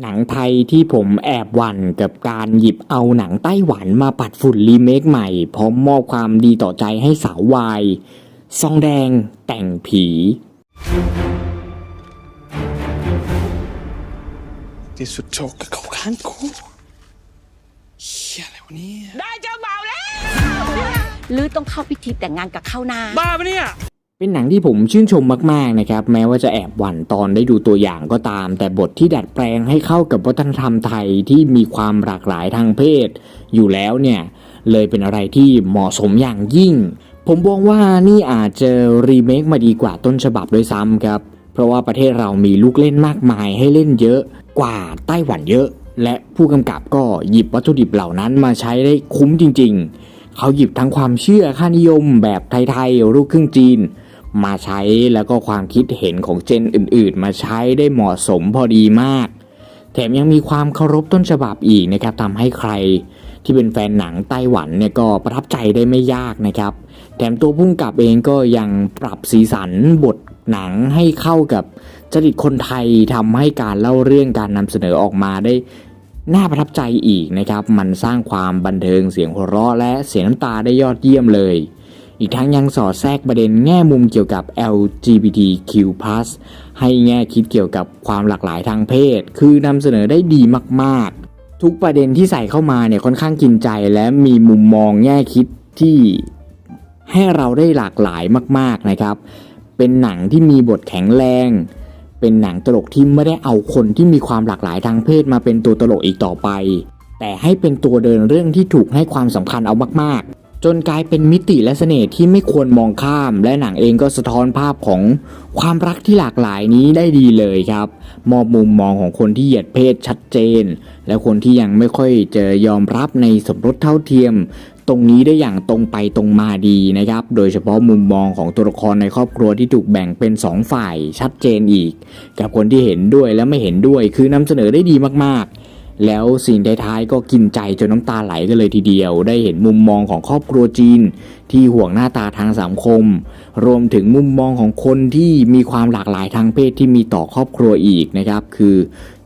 หนังไทยที่ผมแอบหวั่นกับการหยิบเอาหนังไต้หวันมาปัดฝุ่นรีเมคใหม่ พร้อมมอบความดีต่อใจให้สาววายซองแดงแต่งผี ที่สุดโชคกับเขาข้างกูเฮียอะไรวะเนี่ย ได้เจ้าบ่าวแล้วหรือต้องเข้าพิธีแต่งงานกับเข้านา บ้าปะเนี่ย เป็นหนังที่ผมชื่นชมมากๆนะครับแม้ว่าจะแอบหวั่นตอนได้ดูตัวอย่างก็ตาม แต่บทที่ดัดแปลงให้เข้ากับวัฒนธรรมไทยที่มีความหลากหลายทางเพศ อยู่แล้วเนี่ยเลยเป็นอะไรที่เหมาะสมอย่างยิ่ง ผมมองว่านี่อาจจะรีเมคมาดีกว่าต้นฉบับด้วยซ้ำครับเพราะว่าประเทศเรามีลูกเล่นมากมายให้เล่นเยอะกว่าไต้หวันเยอะ และผู้กำกับก็หยิบวัตถุดิบเหล่านั้นมาใช้ได้คุ้มจริง ๆ เขาหยิบทั้งความเชื่อค่านิยมแบบไทยๆ ลูกครึ่งจีน มาใช้แล้วก็ความคิดเห็นของเจนอื่นๆ มาใช้ได้เหมาะสมพอดีมาก แถมยังมีความเคารพต้นฉบับอีกนะครับทำให้ใครที่เป็นแฟนหนังไต้หวันเนี่ยก็ประทับใจได้ไม่ยากนะครับ แถมตัวพุ่งกับเองก็ยังปรับสีสันบทหนังให้เข้ากับจริตคนไทยทำให้การเล่าเรื่องการนำเสนอออกมาได้น่าประทับใจอีกนะครับ มันสร้างความบันเทิงเสียงหัวเราะและเสียงน้ำตาได้ยอดเยี่ยมเลย อีกทั้งยังสอดแทรกประเด็นแง่มุมเกี่ยวกับ LGBTQ+ ให้แง่คิดเกี่ยวกับความหลากหลายทางเพศ คือนำเสนอได้ดีมากๆ ทุกประเด็นที่ใส่เข้ามาเนี่ยค่อนข้างกินใจและมีมุมมองแง่คิดที่ให้เราได้หลากหลายมากๆนะครับ เป็นหนังที่มีบทแข็งแรง เป็นหนังตลกที่ไม่ได้เอาคนที่มีความหลากหลายทางเพศมาเป็นตัวตลกอีกต่อไป แต่ให้เป็นตัวเดินเรื่องที่ถูกให้ความสำคัญเอามากๆ จนกลายเป็นมิติและเสน่ห์ที่ไม่ควรมองข้าม และหนังเองก็สะท้อนภาพของความรักที่หลากหลายนี้ได้ดีเลยครับ มอบมุมมองของคนที่เหยียดเพศชัดเจน และคนที่ยังไม่ค่อยจะยอมรับในสมรสเท่าเทียม ตรงนี้ได้อย่างตรงไปตรงมาดีนะครับ โดยเฉพาะมุมมองของตัวละครในครอบครัวที่ถูกแบ่งเป็น 2 ฝ่ายชัดเจนอีก กับคนที่เห็นด้วยและไม่เห็นด้วยคือนำเสนอได้ดีมากๆ แล้วสิ่งท้ายๆก็กินใจจนน้ำตาไหลกันเลยทีเดียว ได้เห็นมุมมองของครอบครัวจีน ที่ห่วงหน้าตาทางสังคม รวมถึงมุมมองของคนที่มีความหลากหลายทางเพศที่มีต่อครอบครัวอีกนะครับ คือ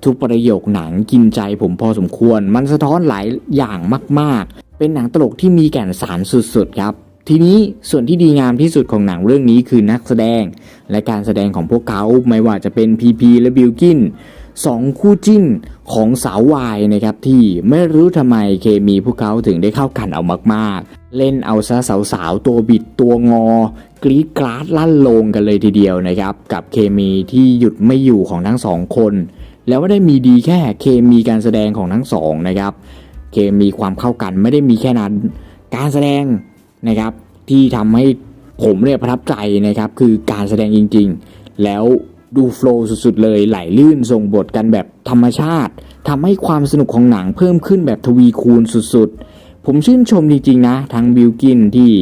ทุกประโยคหนังกินใจผมพอสมควร มันสะท้อนหลายอย่างมาก ๆ เป็นหนังตลกที่มีแก่นสารสุดๆครับทีนี้ส่วนที่ดีงามที่สุดของหนังเรื่องนี้คือนักแสดง และการแสดงของพวกเขาไม่ว่าจะเป็นพีพีและบิลกินสองคู่จิ้น ของสาววายนะครับที่ไม่รู้ทำไมเคมีพวกเขาถึงได้เข้ากันเอามากๆ เล่นเอาซะสาวๆตัวบิดตัวงอ กรีดกราดลั่นลงกันเลยทีเดียวนะครับ กับเคมีที่หยุดไม่อยู่ของทั้งสองคน แล้วไม่ได้มีดีแค่เคมีการแสดงของทั้งสองนะครับ เคมีความเข้ากันไม่ได้มีแค่นั้น การแสดงนะครับที่ทำให้ผมเนี่ยประทับใจนะครับคือการแสดงจริง ๆ แล้ว ดูโฟล์สุดๆเลยไหลลื่นส่งบทกันแบบธรรมชาติทำให้ความสนุกของหนังเพิ่มขึ้นแบบทวีคูณสุดๆ ผมชื่นชมจริงๆนะ ทั้งบิลกินที่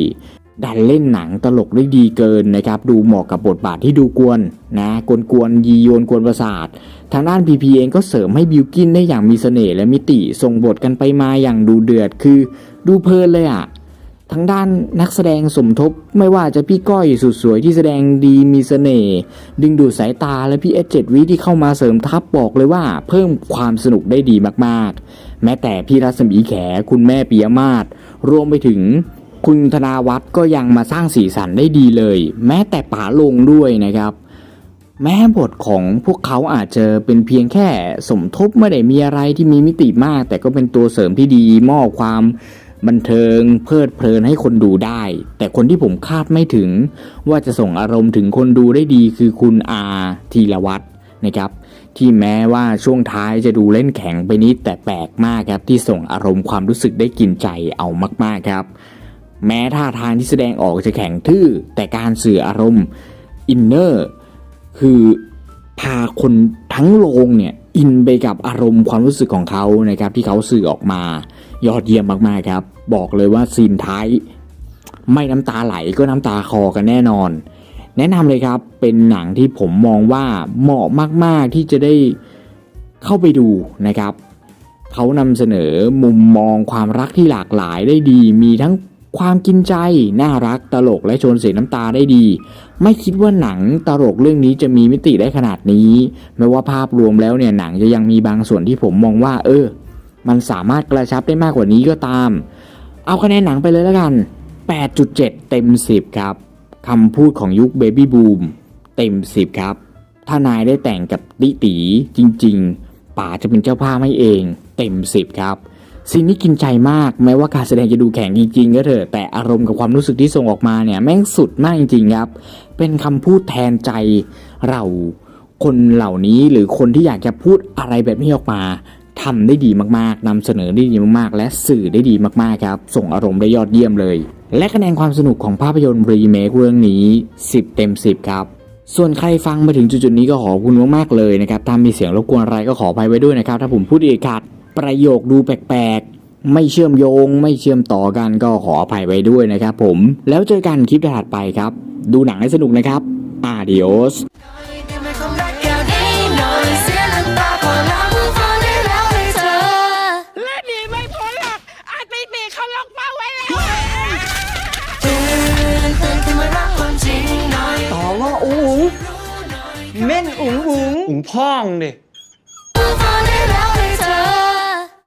ดันเล่นหนังตลกได้ดีเกินนะครับ ดูเหมาะกับบทบาทที่ดูกวนนะกวนกวนยีโยนกวนประสาท ทางด้านพีพีเองก็เสริมให้บิลกินได้อย่างมีเสน่ห์และมิติส่งบทกันไปมาอย่างดูเดือดคือ ดูเพลินเลยอะ่ะ ทั้งด้านนักแสดงสมทบไม่ว่าจะพี่ก้อยสุดสวยที่แสดงดีมีเสน่ห์ดึงดูดสายตาและพี่เอสเจ็ดวิที่เข้ามาเสริมทัพบอกเลยว่าเพิ่มความสนุกได้ดีมากๆ แม้แต่พี่รัศมีแขคุณแม่ปิยมาศรวมไปถึงคุณธนาวัฒน์ก็ยังมาสร้างสีสันได้ดีเลย แม้แต่ป๋าลงด้วยนะครับ แม้บทของพวกเขาอาจจะเป็นเพียงแค่สมทบไม่ได้มีอะไรที่มีมิติมาก แต่ก็เป็นตัวเสริมที่ดีมอบความ บันเทิงเพลิดเพลินให้คนดูได้ แต่คนที่ผมคาดไม่ถึง ว่าจะส่งอารมณ์ถึงคนดูได้ดีคือคุณอาธีรวัตรนะครับ ที่แม้ว่าช่วงท้ายจะดูเล่นแข็งไปนิดแต่แปลกมากครับ ที่ส่งอารมณ์ความรู้สึกได้กินใจเอามากๆครับ แม้ท่าทางที่แสดงออกจะแข็งทื่อ แต่การสื่ออารมณ์อินเนอร์คือพาคนทั้งโรงเนี่ย อินไปกับอารมณ์ความรู้สึกของเขานะครับที่เขาสื่อออกมา ยอดเยี่ยมมากๆครับ บอกเลยว่าซีนท้าย ไม่น้ำตาไหลก็น้ำตาคอกันแน่นอน แนะนำเลยครับเป็นหนังที่ผมมองว่าเหมาะมากๆที่จะได้เข้าไปดูนะครับเขานำเสนอมุมมองความรักที่หลากหลายได้ดี มีทั้งความกินใจ น่ารักตลกและชวนเสียน้ำตาได้ดี ไม่คิดว่าหนังตลกเรื่องนี้จะมีมิติได้ขนาดนี้แม้ว่าภาพรวมแล้วเนี่ยหนังจะยังมีบางส่วนที่ผมมองว่า เออ มันสามารถกระชับได้มากกว่านี้ก็ตาม เอาคะแนนหนังไปเลยแล้วกัน 8.7 เต็ม 10 ครับคำพูดของยุคเบบี้บูมเต็ม 10 ครับ ถ้านายได้แต่งกับติตีจริง ๆป๋าจะเป็นเจ้าภาพให้เอง เต็ม 10 ครับ ซีนนี้กินใจมากแม้ว่าการแสดงจะดูแข็งจริงๆก็เถอะแต่อารมณ์กับความรู้สึกที่ส่งออกมาเนี่ยแม่งสุดมากจริงๆครับ เป็นคำพูดแทนใจเราคนเหล่านี้หรือคนที่อยากจะพูดอะไรแบบนี้ออกมาทำได้ดีมากๆนำเสนอได้ดีมากๆ และสื่อได้ดีมากๆครับ ส่งอารมณ์ได้ยอดเยี่ยมเลย และคะแนนความสนุกของภาพยนตร์รีเมคเรื่องนี้ 10 เต็ม 10 ครับ ส่วนใครฟังมาถึงจุดๆนี้ก็ขอบคุณมากๆเลยนะครับถ้ามีเสียงรบกวนอะไรก็ขออภัยไว้ด้วยนะครับ ถ้าผมพูดอีกขาด ประโยคดูแปลกๆ ไม่เชื่อมโยง ไม่เชื่อมต่อกันก็ขออภัยไว้ด้วยนะครับผม แล้วเจอกันคลิปถัดไปครับ ดูหนังให้สนุกนะครับ Adios ได้ไหมความรักแก้วนี้หน่อยเสียน้ำตาพอแล้วผู้ฟังได้แล้วให้เธอและหนีไม่พ้นหรอกอาติตีเขาล็อกเป้าไว้แล้วตื่นตื่นขึ้นมารักความจริงหน่อยต่อว่าอุ๋งอุ๋งเม่นอุ๋งอุ๋ง อุ๋งพ่องดิ